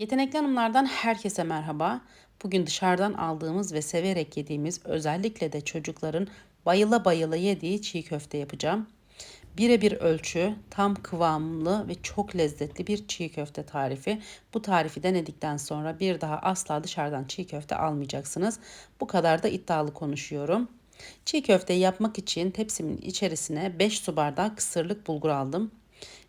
Yetenekli Hanımlardan herkese merhaba. Bugün dışarıdan aldığımız ve severek yediğimiz özellikle de çocukların bayıla bayıla yediği çiğ köfte yapacağım. Birebir ölçü, tam kıvamlı ve çok lezzetli bir çiğ köfte tarifi. Bu tarifi denedikten sonra bir daha asla dışarıdan çiğ köfte almayacaksınız. Bu kadar da iddialı konuşuyorum. Çiğ köfteyi yapmak için tepsimin içerisine 5 su bardağı kısırlık bulgur aldım.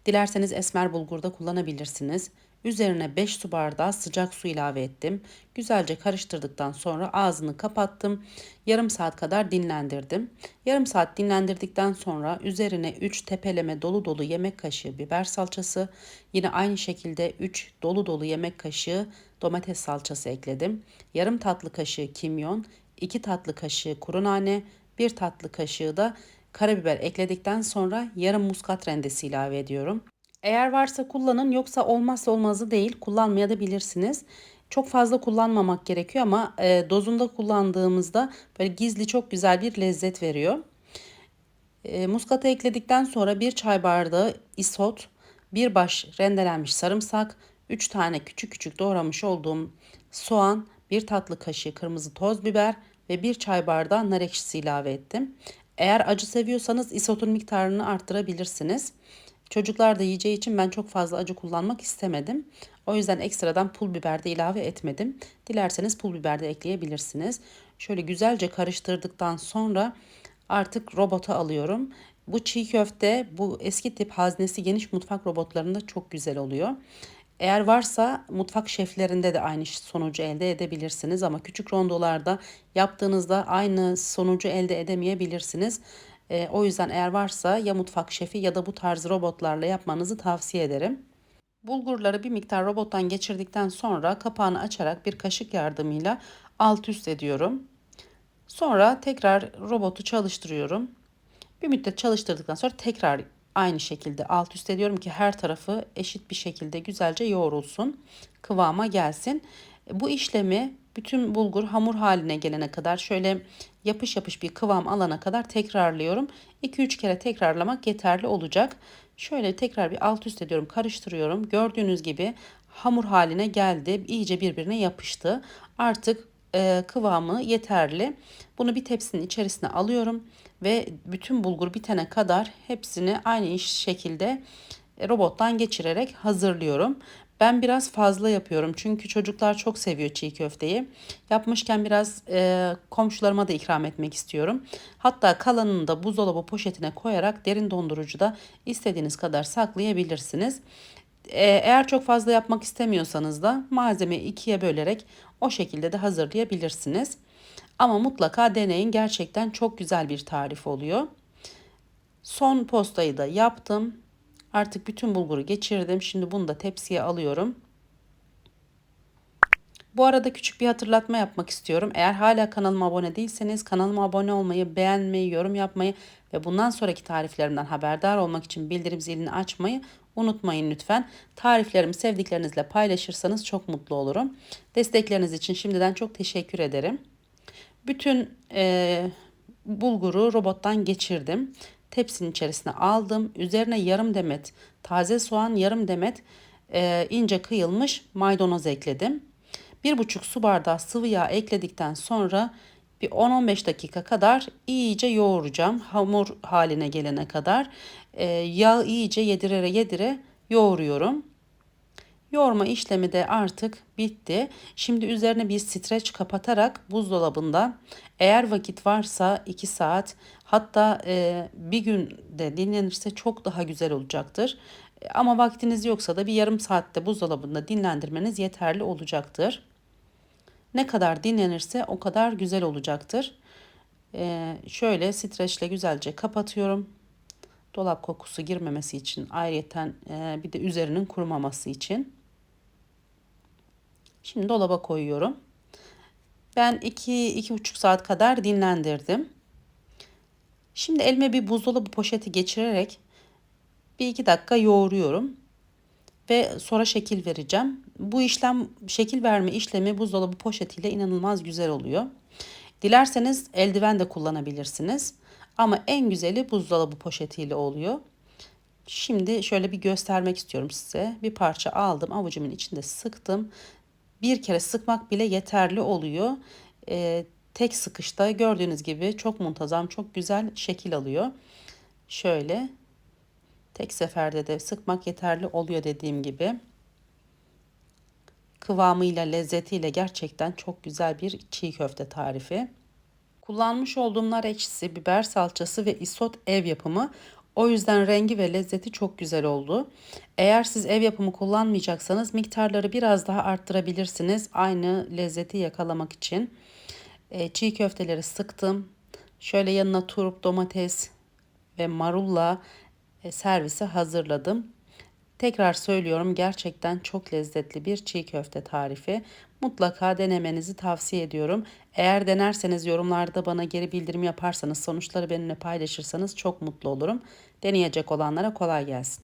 Dilerseniz esmer bulgur da kullanabilirsiniz. Üzerine 5 su bardağı sıcak su ilave ettim. Güzelce karıştırdıktan sonra ağzını kapattım. Yarım saat kadar dinlendirdim. Yarım saat dinlendirdikten sonra üzerine 3 tepeleme dolu dolu yemek kaşığı biber salçası, yine aynı şekilde 3 dolu dolu yemek kaşığı domates salçası ekledim. Yarım tatlı kaşığı kimyon, 2 tatlı kaşığı kuru nane, 1 tatlı kaşığı da karabiber ekledikten sonra yarım muskat rendesi ilave ediyorum. Eğer varsa kullanın yoksa olmazsa olmazı değil kullanmaya da bilirsiniz. Çok fazla kullanmamak gerekiyor ama e, dozunda kullandığımızda böyle gizli çok güzel bir lezzet veriyor. E, muskata ekledikten sonra bir çay bardağı isot, bir baş rendelenmiş sarımsak, 3 tane küçük küçük doğramış olduğum soğan, bir tatlı kaşığı kırmızı toz biber ve bir çay bardağı nar ekşisi ilave ettim. Eğer acı seviyorsanız isotun miktarını arttırabilirsiniz. Çocuklar da yiyeceği için ben çok fazla acı kullanmak istemedim. O yüzden ekstradan pul biber de ilave etmedim. Dilerseniz pul biber de ekleyebilirsiniz. Şöyle güzelce karıştırdıktan sonra artık robota alıyorum. Bu çiğ köfte bu eski tip haznesi geniş mutfak robotlarında çok güzel oluyor. Eğer varsa mutfak şeflerinde de aynı sonucu elde edebilirsiniz ama küçük rondolarda yaptığınızda aynı sonucu elde edemeyebilirsiniz. E, o yüzden eğer varsa ya mutfak şefi ya da bu tarz robotlarla yapmanızı tavsiye ederim. Bulgurları bir miktar robottan geçirdikten sonra kapağını açarak bir kaşık yardımıyla alt üst ediyorum. Sonra tekrar robotu çalıştırıyorum. Bir müddet çalıştırdıktan sonra tekrar aynı şekilde alt üst ediyorum ki her tarafı eşit bir şekilde güzelce yoğrulsun, kıvama gelsin. Bu işlemi bütün bulgur hamur haline gelene kadar şöyle yapış yapış bir kıvam alana kadar tekrarlıyorum. 2-3 kere tekrarlamak yeterli olacak. Şöyle tekrar bir alt üst ediyorum, karıştırıyorum. Gördüğünüz gibi hamur haline geldi. iyice birbirine yapıştı. Artık e, kıvamı yeterli. Bunu bir tepsinin içerisine alıyorum ve bütün bulgur bitene kadar hepsini aynı şekilde robottan geçirerek hazırlıyorum. Ben biraz fazla yapıyorum çünkü çocuklar çok seviyor çiğ köfteyi. Yapmışken biraz e, komşularıma da ikram etmek istiyorum. Hatta kalanını da buzdolabı poşetine koyarak derin dondurucuda istediğiniz kadar saklayabilirsiniz. E, eğer çok fazla yapmak istemiyorsanız da malzemeyi ikiye bölerek o şekilde de hazırlayabilirsiniz. Ama mutlaka deneyin gerçekten çok güzel bir tarif oluyor. Son postayı da yaptım. Artık bütün bulguru geçirdim. Şimdi bunu da tepsiye alıyorum. Bu arada küçük bir hatırlatma yapmak istiyorum. Eğer hala kanalıma abone değilseniz kanalıma abone olmayı, beğenmeyi, yorum yapmayı ve bundan sonraki tariflerimden haberdar olmak için bildirim zilini açmayı unutmayın lütfen. Tariflerimi sevdiklerinizle paylaşırsanız çok mutlu olurum. Destekleriniz için şimdiden çok teşekkür ederim. Bütün e, bulguru robottan geçirdim tepsinin içerisine aldım. Üzerine yarım demet taze soğan, yarım demet e, ince kıyılmış maydanoz ekledim. Bir buçuk su bardağı sıvı yağ ekledikten sonra bir 10-15 dakika kadar iyice yoğuracağım. Hamur haline gelene kadar e, yağ iyice yedire yedire yoğuruyorum. Yoğurma işlemi de artık bitti. Şimdi üzerine bir streç kapatarak buzdolabında eğer vakit varsa 2 saat hatta e, bir gün de dinlenirse çok daha güzel olacaktır. Ama vaktiniz yoksa da bir yarım saatte buzdolabında dinlendirmeniz yeterli olacaktır. Ne kadar dinlenirse o kadar güzel olacaktır. Ee, şöyle streçle güzelce kapatıyorum. Dolap kokusu girmemesi için ayrıyeten e, bir de üzerinin kurumaması için. Şimdi dolaba koyuyorum. Ben 2-2,5 saat kadar dinlendirdim. Şimdi elime bir buzdolabı poşeti geçirerek bir iki dakika yoğuruyorum ve sonra şekil vereceğim. Bu işlem şekil verme işlemi buzdolabı poşetiyle inanılmaz güzel oluyor. Dilerseniz eldiven de kullanabilirsiniz. Ama en güzeli buzdolabı poşetiyle oluyor. Şimdi şöyle bir göstermek istiyorum size. Bir parça aldım, avucumun içinde sıktım. Bir kere sıkmak bile yeterli oluyor. Ee, tek sıkışta gördüğünüz gibi çok muntazam, çok güzel şekil alıyor. Şöyle tek seferde de sıkmak yeterli oluyor dediğim gibi. Kıvamıyla, lezzetiyle gerçekten çok güzel bir çiğ köfte tarifi. Kullanmış olduğum nar ekşisi, biber salçası ve isot ev yapımı. O yüzden rengi ve lezzeti çok güzel oldu. Eğer siz ev yapımı kullanmayacaksanız miktarları biraz daha arttırabilirsiniz. Aynı lezzeti yakalamak için. E, çiğ köfteleri sıktım. Şöyle yanına turp, domates ve marulla e, servise hazırladım. Tekrar söylüyorum gerçekten çok lezzetli bir çiğ köfte tarifi. Mutlaka denemenizi tavsiye ediyorum. Eğer denerseniz yorumlarda bana geri bildirim yaparsanız sonuçları benimle paylaşırsanız çok mutlu olurum. Deneyecek olanlara kolay gelsin.